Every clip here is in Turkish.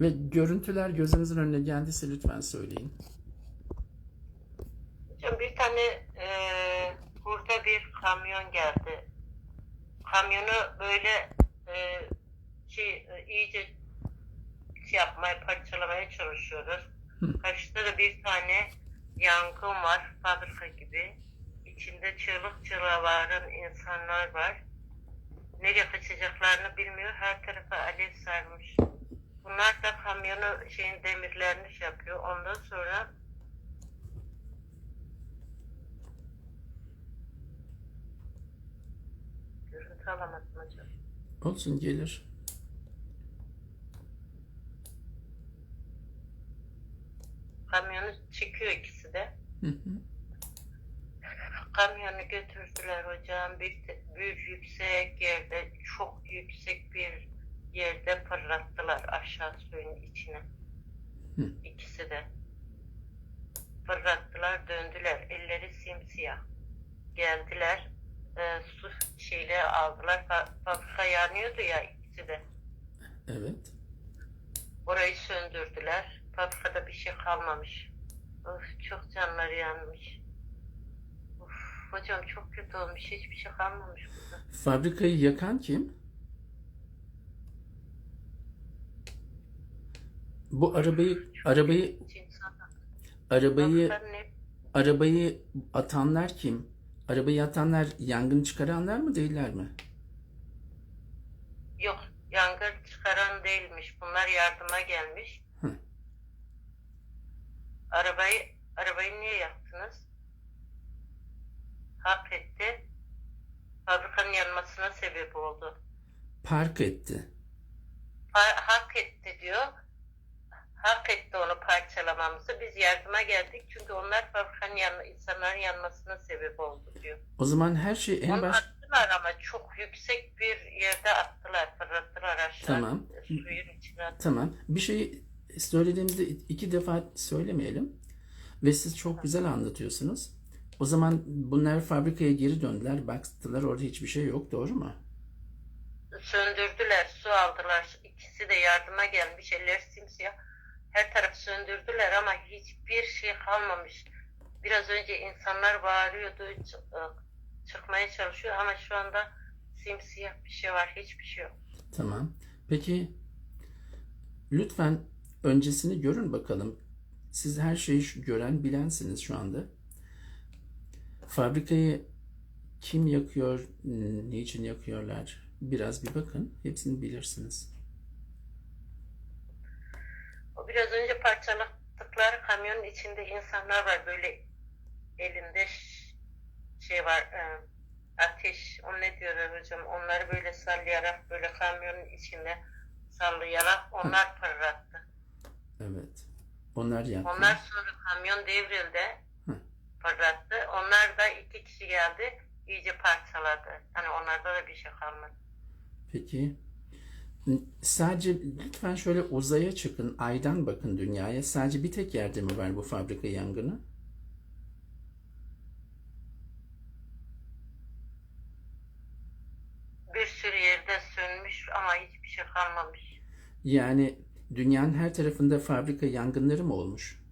Ve görüntüler gözünüzün önüne geldiyse lütfen söyleyin. Hocam bir tane e, burada bir kamyon geldi. Kamyonu böyle e, şey, e, iyice şey yapmaya, parçalamaya çalışıyoruz. Hı. Karşıda da bir tane yangın var, fabrika gibi. İçinde çığlık çığlığa bağıran insanlar var. Nereye kaçacaklarını bilmiyor. Her tarafa alev sarmış. Bunlar da kamyonu şeyin demirlerini şey yapıyor. Ondan sonra görüntü alamadım hocam. Olsun gelir. Kamyonu çekiyor ikisi de. Hı hı. Kamyonu götürdüler hocam. Bir, bir yüksek yerde, çok yüksek bir yerde fırlattılar aşağı suyun içine. Hı. İkisi de. Fırlattılar, döndüler. Elleri simsiyah. Geldiler, e, su şeyle aldılar. Fa- Fabrika yanıyordu ya ikisi de. Evet. Orayı söndürdüler. Fabrikada bir şey kalmamış. Of, çok canları yanmış. Of, hocam çok kötü olmuş. Hiçbir şey kalmamış burada. Fabrikayı yakan kim? Bu arabayı arabayı arabayı arabayı atanlar kim? Arabayı atanlar yangın çıkaranlar mı değiller mi? Yok, yangın çıkaran değilmiş. Bunlar yardıma gelmiş. Hı. Arabayı arabayı niye yaktınız? Hak etti. Fabrikanın yanmasına sebep oldu. Park etti. Ha- hak etti diyor. Hak etti onu parçalamamızı. Biz yardıma geldik çünkü onlar fabrikanın yanma, insanların yanmasına sebep oldu diyor. O zaman her şey en Onu baş attılar ama çok yüksek bir yerde attılar, fırlattılar aşağı. Tamam. Suyun içine attılar. Tamam. Bir şeyi söylediğimizde iki defa söylemeyelim. Ve siz çok güzel anlatıyorsunuz. O zaman bunlar fabrikaya geri döndüler. Baktılar orada hiçbir şey yok. Doğru mu? Söndürdüler, su aldılar. İkisi de yardıma gelmiş, eller simsiyah. Her tarafı söndürdüler ama hiçbir şey kalmamış. Biraz önce insanlar bağırıyordu, çıkmaya çalışıyor ama şu anda simsiyah bir şey var, hiçbir şey yok. Tamam. Peki lütfen öncesini görün bakalım. Siz her şeyi gören, bilensiniz şu anda. Fabrikayı kim yakıyor, niçin yakıyorlar? Biraz bir bakın. Hepsini bilirsiniz. O biraz önce parçaladıkları kamyonun içinde insanlar var böyle elinde şey var e, ateş o ne diyorlar hocam onları böyle sallayarak böyle kamyonun içinde sallayarak onlar fırlattı. Evet. Onlar yaktı. Onlar sonra kamyon devrildi Hı. fırlattı. Onlar da iki kişi geldi iyice parçaladı. Hani onlarda da bir şey kalmadı. Peki. Sadece lütfen şöyle uzaya çıkın, aydan bakın dünyaya. Sadece bir tek yerde mi var bu fabrika yangını? Bir sürü yerde sönmüş ama hiçbir şey kalmamış. Yani dünyanın her tarafında fabrika yangınları mı olmuş?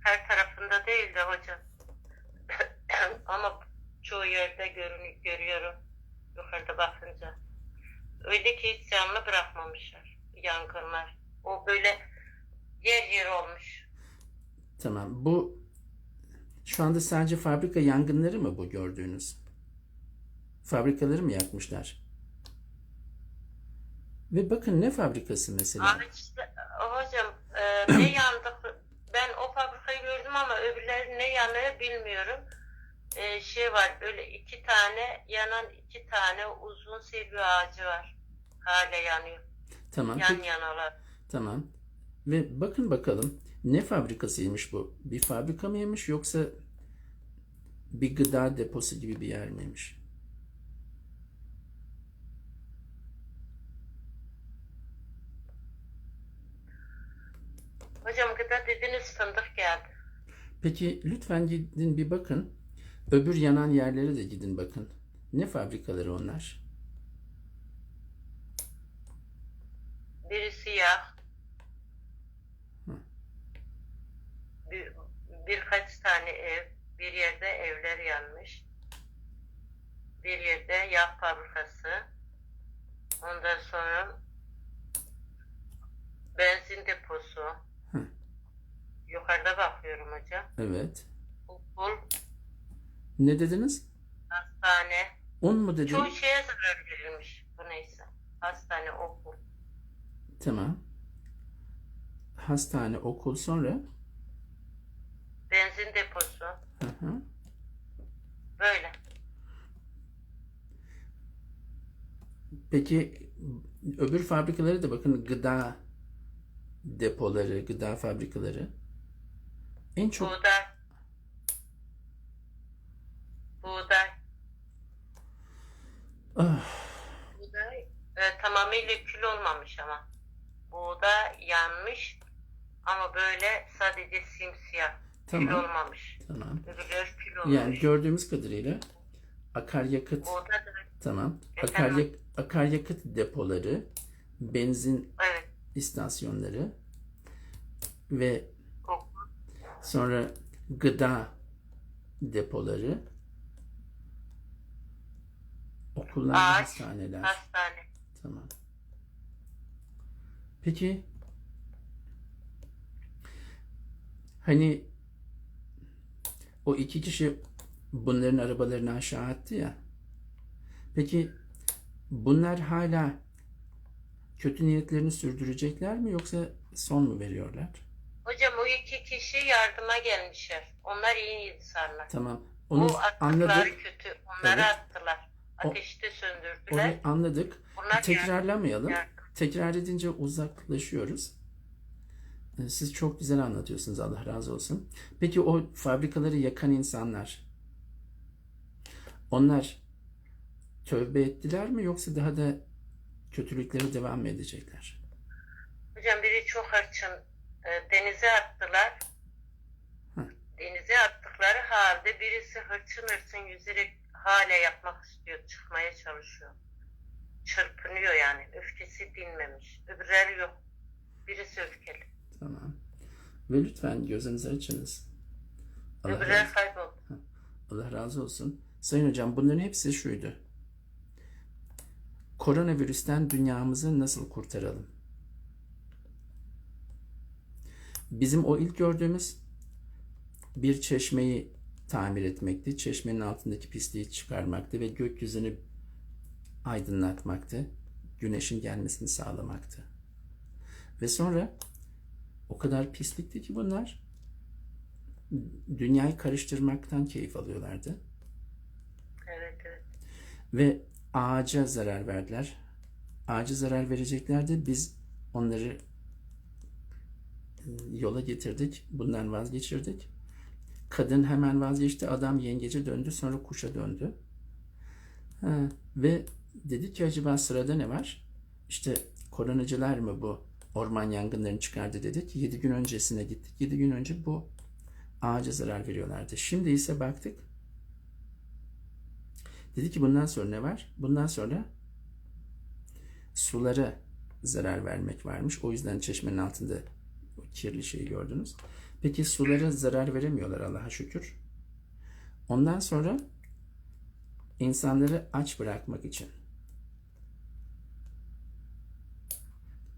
Her tarafında değil de hocam. Ama çoğu yerde görünü görüyorum yukarıda bakınca. Öyle ki hiç canlı bırakmamışlar yangınlar. O böyle yer yer olmuş. Tamam. Bu şu anda sadece fabrika yangınları mı bu gördüğünüz? Fabrikaları mı yakmışlar? Ve bakın ne fabrikası mesela? Abi işte, hocam e, ne yandı? Ben o fabrikayı gördüm ama öbürleri ne yanıyor bilmiyorum. E, şey var böyle iki tane yanan iki tane uzun sevgi ağacı var. Hala yanıyor. Tamam. Yan peki- yanalar. Tamam. Ve bakın bakalım ne fabrikasıymış bu? Bir fabrika mıymış yoksa bir gıda deposu gibi bir yer miymiş? Hocam gıda dediniz fındık geldi. Peki lütfen gidin bir bakın. Öbür yanan yerlere de gidin bakın. Ne fabrikaları onlar? birisi yağ. Hı. Bir, birkaç tane ev, bir yerde evler yanmış. Bir yerde yağ fabrikası. Ondan sonra benzin deposu. Hı. Yukarıda bakıyorum hocam. Evet. Okul, Ne dediniz? hastane. 10 mu dediniz? Çoğu şeye zarar verilmiş. Bu neyse. Hastane, okul. Tamam. Hastane, okul sonra. Benzin deposu. Hı hı. Böyle. Peki öbür fabrikaları da bakın gıda depoları, gıda fabrikaları. En çok Buğday. Buğday. Buğday e, tamamıyla kül olmamış ama. Buğday yanmış ama böyle sadece simsiyah. Kül tamam. olmamış. Tamam. Öbürleri kül olmuş. Yani gördüğümüz kadarıyla akaryakıt Buğday da tamam. Efendim? Akaryak, akaryakıt depoları, benzin evet. istasyonları ve sonra gıda depoları, okullar, Ağaç, hastaneler. Hastane. Tamam. Peki hani o iki kişi bunların arabalarını aşağı attı ya. Peki bunlar hala kötü niyetlerini sürdürecekler mi yoksa son mu veriyorlar? Hocam o iki kişi yardıma gelmişler. Onlar iyi insanlar. Tamam. Onu o attıkları anladık. kötü. Onları Evet. attılar. O- Ateşte söndürdüler. Onu anladık. Bunlar Tekrarlamayalım. yardım- Tekrar edince uzaklaşıyoruz. Ee, Siz çok güzel anlatıyorsunuz. Allah razı olsun. Peki o fabrikaları yakan insanlar onlar tövbe ettiler mi yoksa daha da kötülükleri devam mı edecekler? Hocam biri çok hırçın. e, denize attılar. Hı. Denize attıkları halde birisi hırçın hırçın yüzerek hala yapmak istiyor. Çıkmaya çalışıyor. Çırpınıyor yani. Öfkesi dinmemiş. Öbürleri yok. Birisi öfkeli. Tamam. Ve lütfen gözünüzü açınız. Allah Öbürleri razı, kayboldu. Allah razı olsun. Sayın hocam bunların hepsi şuydu. Koronavirüsten dünyamızı nasıl kurtaralım? Bizim o ilk gördüğümüz bir çeşmeyi tamir etmekti. Çeşmenin altındaki pisliği çıkarmaktı ve gökyüzünü aydınlatmaktı. Güneşin gelmesini sağlamaktı. Ve sonra o kadar pislikti ki bunlar dünyayı karıştırmaktan keyif alıyorlardı. Evet evet. Ve ağaca zarar verdiler. Ağaca zarar vereceklerdi. Biz onları e, yola getirdik. Bundan vazgeçirdik. Kadın hemen vazgeçti. Adam yengece döndü. Sonra kuşa döndü. Ha, ve dedi ki acaba sırada ne var? İşte koronacılar mı bu orman yangınlarını çıkardı dedik. 7 gün öncesine gittik. 7 gün önce bu ağaca zarar veriyorlardı. Şimdi ise baktık Dedi ki bundan sonra ne var? Bundan sonra sulara zarar vermek varmış. O yüzden çeşmenin altında o kirli şeyi gördünüz. Peki sulara zarar veremiyorlar Allah'a şükür. Ondan sonra insanları aç bırakmak için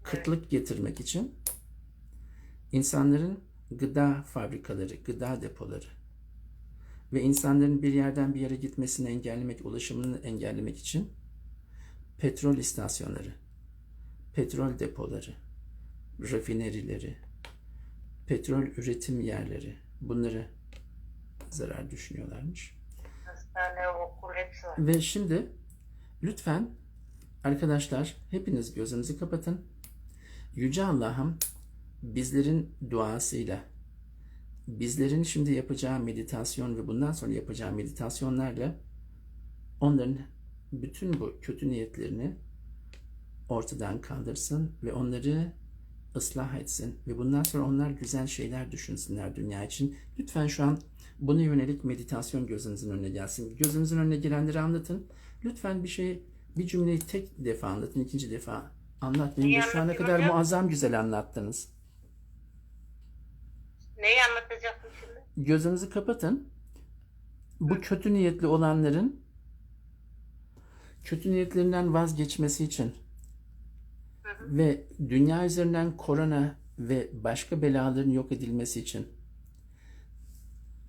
kıtlık getirmek için insanların gıda fabrikaları, gıda depoları ve insanların bir yerden bir yere gitmesini engellemek, ulaşımını engellemek için petrol istasyonları, petrol depoları, rafinerileri, petrol üretim yerleri bunları zarar düşünüyorlarmış. Hastane, okul hepsi var. Ve şimdi lütfen arkadaşlar hepiniz gözünüzü kapatın. Yüce Allah'ım bizlerin duasıyla bizlerin şimdi yapacağı meditasyon ve bundan sonra yapacağı meditasyonlarla onların bütün bu kötü niyetlerini ortadan kaldırsın ve onları ıslah etsin ve bundan sonra onlar güzel şeyler düşünsünler dünya için. Lütfen şu an buna yönelik meditasyon gözünüzün önüne gelsin. Gözünüzün önüne gelenleri anlatın. Lütfen bir şey, bir cümleyi tek defa anlatın, ikinci defa Anlatmayın. Da Şu ana kadar hocam? muazzam güzel anlattınız. Neyi anlatacaktım şimdi? Gözünüzü kapatın. Bu kötü niyetli olanların kötü niyetlerinden vazgeçmesi için ve dünya üzerinden korona ve başka belaların yok edilmesi için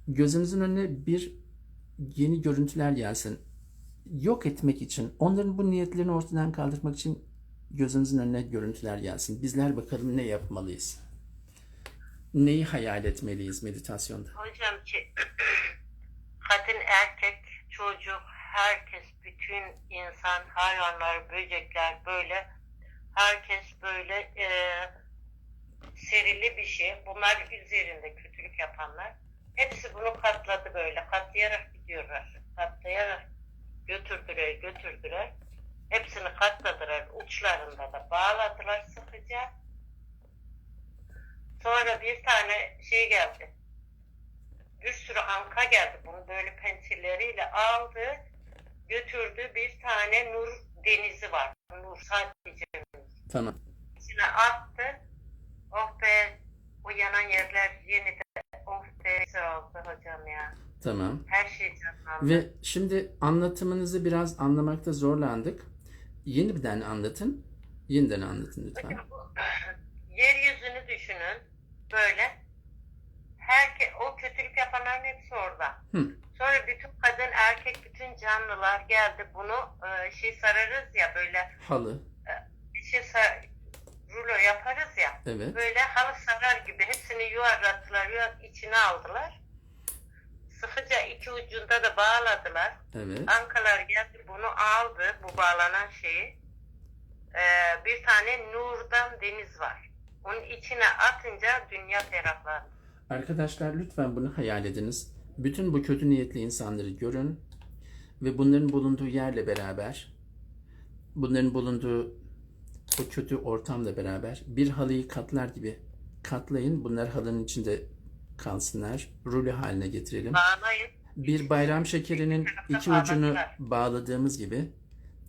gözünüzün önüne bir yeni görüntüler gelsin. Yok etmek için, onların bu niyetlerini ortadan kaldırmak için gözünüzün önüne görüntüler gelsin. Bizler bakalım ne yapmalıyız? Neyi hayal etmeliyiz meditasyonda? Hocam ki kadın, erkek, çocuk, herkes, bütün insan, hayvanlar, böcekler böyle herkes böyle e, serili bir şey. Bunlar üzerinde kötülük yapanlar. Hepsi bunu katladı böyle. Katlayarak gidiyorlar. Katlayarak götürdüler, götürdüler. Hepsini katladılar. Uçlarında da bağladılar sıkıca. Sonra bir tane şey geldi. Bir sürü anka geldi. Bunu böyle pençeleriyle aldı. Götürdü. Bir tane nur denizi var. Nur sadece. Tamam. İçine attı. Oh be. O yanan yerler yeniden oh be oldu hocam ya. Tamam. Her şey canlandı. Ve şimdi anlatımınızı biraz anlamakta zorlandık. Yeniden anlatın. Yeniden anlatın lütfen. Hocam, bu- Yeryüzünü düşünün. Böyle. Herke, o kötülük yapanların hepsi orada. Hı. Sonra bütün kadın, erkek, bütün canlılar geldi. Bunu e, şey sararız ya böyle Halı. Şey rulo yaparız ya. Evet. Böyle halı sarar gibi hepsini yuvarlattılar, yuvar, içine aldılar. Sıkıca iki ucunda da bağladılar. Evet. Ankalar geldi bunu aldı, bu bağlanan şeyi. Ee, bir tane nurdan deniz var. Onun içine atınca dünya ferahlar. Arkadaşlar lütfen bunu hayal ediniz. Bütün bu kötü niyetli insanları görün ve bunların bulunduğu yerle beraber bunların bulunduğu o kötü ortamla beraber bir halıyı katlar gibi katlayın. Bunlar halının içinde kalsınlar. Rulo haline getirelim. Bağlayın. Bir bayram şekerinin iki ucunu bağladığımız gibi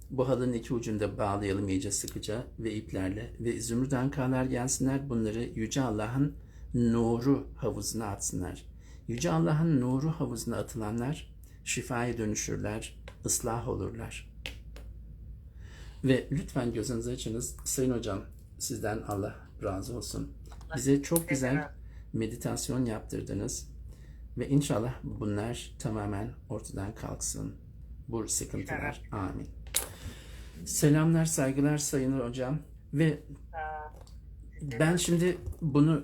bu halının iki ucunu da bağlayalım iyice sıkıca ve iplerle ve zümrüt ankalar gelsinler bunları Yüce Allah'ın nuru havuzuna atsınlar. Yüce Allah'ın nuru havuzuna atılanlar şifaya dönüşürler, ıslah olurlar. Ve lütfen gözünüzü açınız. Sayın Hocam sizden Allah razı olsun. Bize çok güzel meditasyon yaptırdınız. Ve inşallah bunlar tamamen ortadan kalksın. Bu sıkıntılar. Amin. Selamlar, saygılar Sayın Hocam. Ve ben şimdi bunu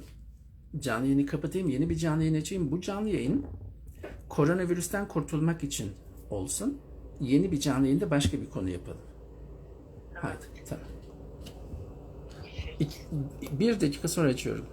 canlı yayını kapatayım. Yeni bir canlı yayın açayım. Bu canlı yayın koronavirüsten kurtulmak için olsun. Yeni bir canlı yayında başka bir konu yapalım. Haydi, tamam. İki- bir dakika sonra açıyorum.